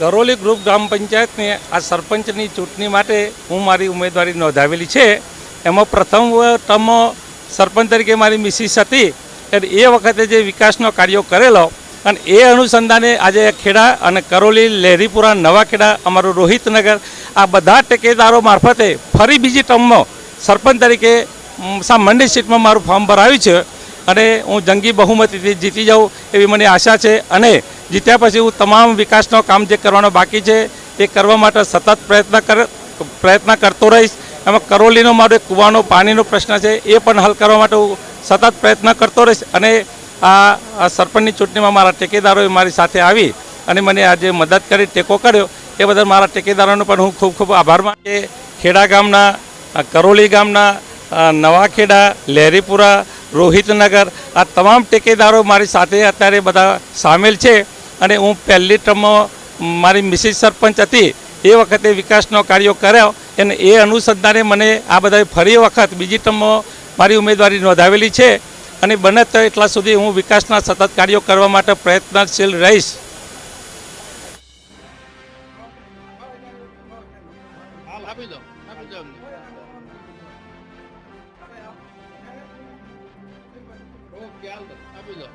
ગરોલી group ગ્રામ પંચાયતની આ સરપંચની ચૂંટણી માટે હું મારી ઉમેદવારી નોંધાવેલી છે. એમાં પ્રથમ ટર્મ સરપંચ તરીકે મારી મિસિસ હતી. એટલે એ વખતે જે વિકાસનો કાર્યો કરેલો અને એ અનુસંધાને આજે ખેડા અને કરોલી લહેરીપુરા નવા ખેડા અમારું રોહિતનગર, આ બધા ટેકેદારો મારફતે ફરી બીજી ટર્મમાં સરપંચ તરીકે મંડી સીટમાં મારું ફોર્મ ભરાયું છે. અને હું જંગી બહુમતીથી જીતી જાઉં એવી મને આશા છે. અને જીત્યા પછી હું તમામ વિકાસનો કામ જે કરવાનો બાકી છે, એ કરવા માટે સતત પ્રયત્ન કર, પ્રયત્ન કરતો રહીશ. એમાં કરોલીનો મારો એક કૂવાનો, પાણીનો પ્રશ્ન છે, એ પણ હલ કરવા માટે હું સતત પ્રયત્ન કરતો રહીશ. અને આ આ સરપંચની ચૂંટણીમાં મારા ટેકેદારોએ મારી સાથે આવી અને મને આજે મદદ કરી, ટેકો કર્યો. એ બદલ મારા ટેકેદારોનો પણ હું ખૂબ ખૂબ આભાર માટે ખેડા ગામના કરોલી ગામના નવાખેડા લહેરીપુરા રોહિતનગર, આ તમામ ટેકેદારો મારી સાથે અત્યારે બધા સામેલ છે. અને હું પહેલી ટર્મમાં મારી મિસિસ સરપંચ હતી, એ વખતે વિકાસનો કાર્યો કર્યો અને એ અનુસંધાને મને આ બધા ફરી વખત બીજી ટર્મમાં મારી ઉમેદવારી નોંધાવેલી છે અને બને તો એટલા સુધી હું વિકાસના સતત કાર્યો કરવા માટે પ્રયત્નશીલ રહીશ. આપી દો.